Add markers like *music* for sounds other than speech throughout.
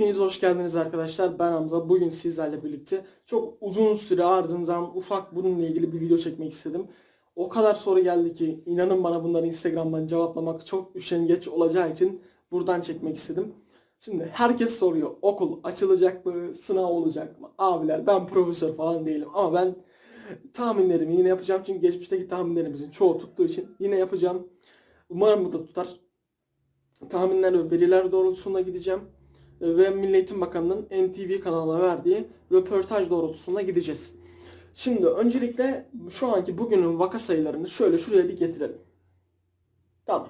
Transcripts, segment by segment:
Hepiniz hoş geldiniz arkadaşlar. Ben Hamza. Bugün sizlerle birlikte çok uzun süre ardından ufak bununla ilgili bir video çekmek istedim. O kadar soru geldi ki inanın bana bunları Instagram'dan cevaplamak çok üşengeç olacağı için buradan çekmek istedim. Şimdi herkes soruyor okul açılacak mı, sınav olacak mı? Abiler ben profesör falan değilim ama ben tahminlerimi yine yapacağım çünkü geçmişteki tahminlerimizin çoğu tuttuğu için yine yapacağım. Umarım bu da tutar. Tahminler ve veriler doğrultusunda gideceğim ve Milli Eğitim Bakanı'nın NTV kanalına verdiği röportaj doğrultusunda gideceğiz. Şimdi öncelikle şu anki bugünün vaka sayılarını şöyle şuraya bir getirelim. Tamam.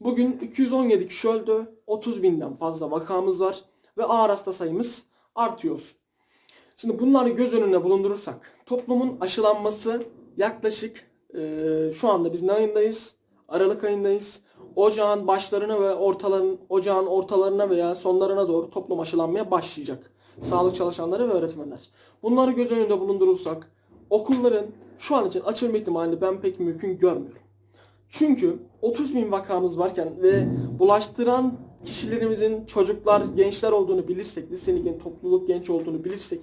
Bugün 217 kişi öldü. 30 binden fazla vakamız var. Ve ağır hasta sayımız artıyor. Şimdi bunları göz önüne bulundurursak toplumun aşılanması yaklaşık eee, şu anda biz ne ayındayız? Aralık ayındayız. Ocağın başlarına ve ortaların ocağın ortalarına veya sonlarına doğru toplum aşılanmaya başlayacak. Sağlık çalışanları ve öğretmenler. Bunları göz önünde bulundurursak okulların şu an için açılma ihtimalini ben pek mümkün görmüyorum. Çünkü 30 bin vakamız varken ve bulaştıran kişilerimizin çocuklar, gençler olduğunu bilirsek, lisenin topluluk genç olduğunu bilirsek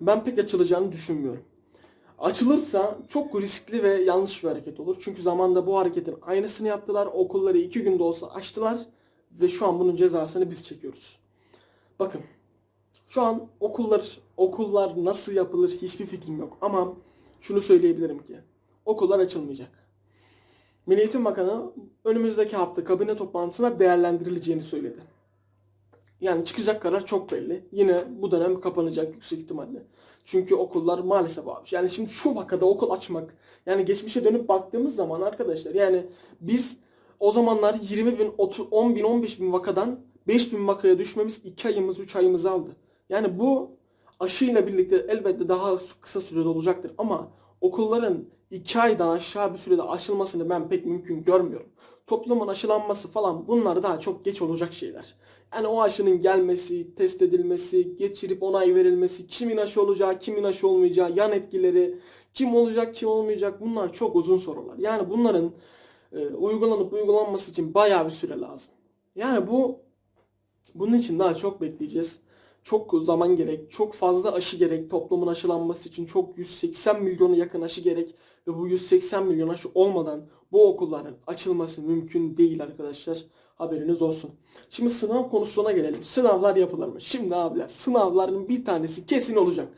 ben pek açılacağını düşünmüyorum. Açılırsa çok riskli ve yanlış bir hareket olur. Çünkü zamanda bu hareketin aynısını yaptılar. Okulları iki günde olsa açtılar ve şu an bunun cezasını biz çekiyoruz. Bakın şu an okullar okullar nasıl yapılır hiçbir fikrim yok ama şunu söyleyebilirim ki okullar açılmayacak. Milli Eğitim Bakanı önümüzdeki hafta kabine toplantısına değerlendirileceğini söyledi. Yani çıkacak karar çok belli. Yine bu dönem kapanacak yüksek ihtimalle. Çünkü okullar maalesef abi. Yani şimdi şu vakada okul açmak. Yani geçmişe dönüp baktığımız zaman arkadaşlar yani biz o zamanlar 20 bin, 10 bin, 15 bin vakadan 5 bin vakaya düşmemiz 2 ayımız, 3 ayımızı aldı. Yani bu aşıyla birlikte elbette daha kısa sürede olacaktır. Ama okulların 2 aydan aşağı bir sürede aşılmasını ben pek mümkün görmüyorum. Toplumun aşılanması falan bunlar daha çok geç olacak şeyler. Yani o aşının gelmesi, test edilmesi, geçirip onay verilmesi, kimin aşı olacağı, kimin aşı olmayacağı, yan etkileri, kim olacak, kim olmayacak bunlar çok uzun sorular. Yani bunların e, uygulanıp uygulanması için bayağı bir süre lazım. Yani bu bunun için daha çok bekleyeceğiz. Çok zaman gerek, çok fazla aşı gerek toplumun aşılanması için çok 180 milyona yakın aşı gerek ve bu 180 milyon aşı olmadan bu okulların açılması mümkün değil arkadaşlar. Haberiniz olsun. Şimdi sınav konusuna gelelim. Sınavlar yapılır mı? Şimdi abiler sınavların bir tanesi kesin olacak.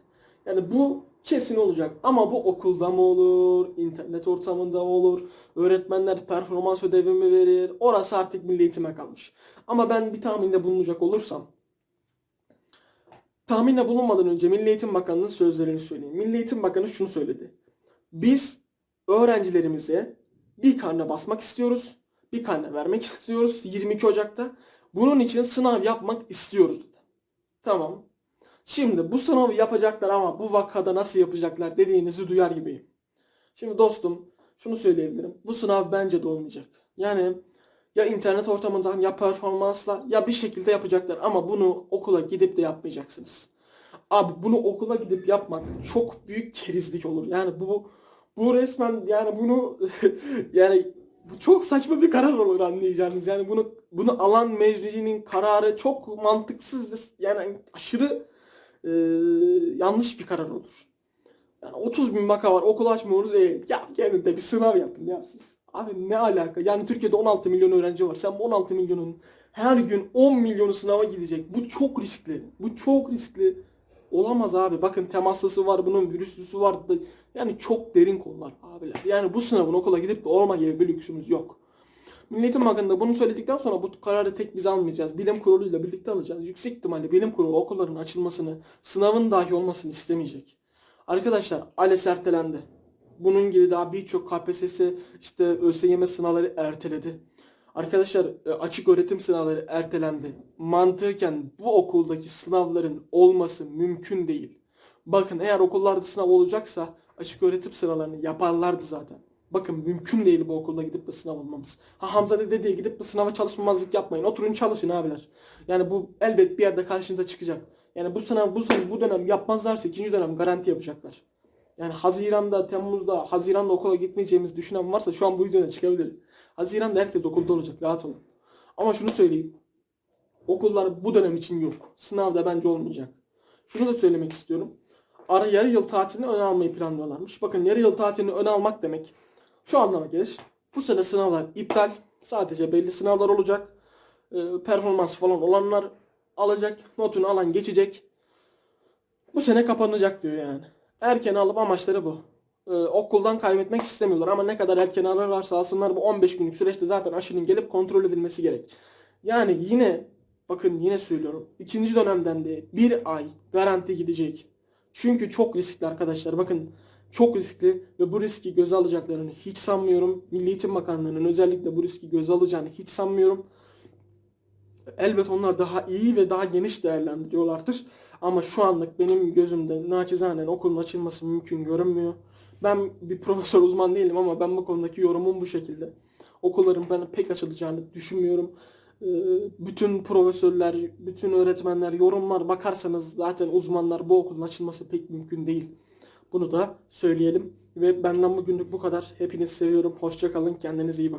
Yani bu kesin olacak. Ama bu okulda mı olur? internet ortamında mı olur? Öğretmenler performans ödevi mi verir? Orası artık milli eğitime kalmış. Ama ben bir tahminde bulunacak olursam tahminde bulunmadan önce Milli Eğitim Bakanı'nın sözlerini söyleyeyim. Milli Eğitim Bakanı şunu söyledi. Biz öğrencilerimize bir karne basmak istiyoruz. Bir karne vermek istiyoruz 22 Ocak'ta. Bunun için sınav yapmak istiyoruz dedi. Tamam. Şimdi bu sınavı yapacaklar ama bu vakada nasıl yapacaklar dediğinizi duyar gibiyim. Şimdi dostum şunu söyleyebilirim. Bu sınav bence de olmayacak. Yani ya internet ortamından ya performansla ya bir şekilde yapacaklar ama bunu okula gidip de yapmayacaksınız. Abi bunu okula gidip yapmak çok büyük kerizlik olur. Yani bu bu resmen yani bunu *laughs* yani bu çok saçma bir karar olur anlayacağınız. Yani bunu bunu alan meclisinin kararı çok mantıksız yani aşırı e, yanlış bir karar olur. Yani 30 bin vaka var okul açmıyoruz. E, ya gelin de bir sınav yapın ya siz. Abi ne alaka? Yani Türkiye'de 16 milyon öğrenci var. Sen bu 16 milyonun her gün 10 milyonu sınava gidecek. Bu çok riskli. Bu çok riskli. Olamaz abi. Bakın temaslısı var bunun, virüslüsü var. Yani çok derin konular abiler. Yani bu sınavın okula gidip de olma gibi bir lüksümüz yok. Milli Eğitim Bakanı da bunu söyledikten sonra bu kararı tek biz almayacağız. Bilim kuruluyla birlikte alacağız. Yüksek ihtimalle bilim kurulu okulların açılmasını, sınavın dahi olmasını istemeyecek. Arkadaşlar ALES ertelendi. Bunun gibi daha birçok KPSS işte ÖSYM sınavları erteledi. Arkadaşlar e, açık öğretim sınavları ertelendi. Mantıken bu okuldaki sınavların olması mümkün değil. Bakın eğer okullarda sınav olacaksa açık öğretim sınavlarını yaparlardı zaten. Bakın mümkün değil bu okulda gidip de sınav olmamız. Ha Hamza da dediği gidip de sınava çalışmamazlık yapmayın. Oturun çalışın abiler. Yani bu elbet bir yerde karşınıza çıkacak. Yani bu sınav bu sınav bu dönem yapmazlarsa ikinci dönem garanti yapacaklar. Yani Haziran'da, Temmuz'da, Haziran'da okula gitmeyeceğimizi düşünen varsa şu an bu videoda çıkabilir. Haziran'da herkes okulda olacak. Rahat olun. Ama şunu söyleyeyim. Okullar bu dönem için yok. Sınavda bence olmayacak. Şunu da söylemek istiyorum. Ara yarı yıl tatilini öne almayı planlıyorlarmış. Bakın yarı yıl tatilini öne almak demek şu anlama gelir. Bu sene sınavlar iptal. Sadece belli sınavlar olacak. Ee, performans falan olanlar alacak. Notunu alan geçecek. Bu sene kapanacak diyor yani. Erken alıp amaçları bu. Ee, okuldan kaybetmek istemiyorlar ama ne kadar erken alırlarsa alsınlar bu 15 günlük süreçte zaten aşının gelip kontrol edilmesi gerek. Yani yine bakın yine söylüyorum. ikinci dönemden de bir ay garanti gidecek. Çünkü çok riskli arkadaşlar. Bakın çok riskli ve bu riski göze alacaklarını hiç sanmıyorum. Milli Eğitim Bakanlığı'nın özellikle bu riski göze alacağını hiç sanmıyorum. Elbet onlar daha iyi ve daha geniş değerlendiriyorlardır. Ama şu anlık benim gözümde naçizanen okulun açılması mümkün görünmüyor. Ben bir profesör uzman değilim ama ben bu konudaki yorumum bu şekilde. Okulların ben pek açılacağını düşünmüyorum. Ee, Bütün profesörler, bütün öğretmenler, yorumlar bakarsanız zaten uzmanlar bu okulun açılması pek mümkün değil. Bunu da söyleyelim. Ve benden bugünlük bu kadar. Hepinizi seviyorum. Hoşça kalın. Kendinize iyi bakın.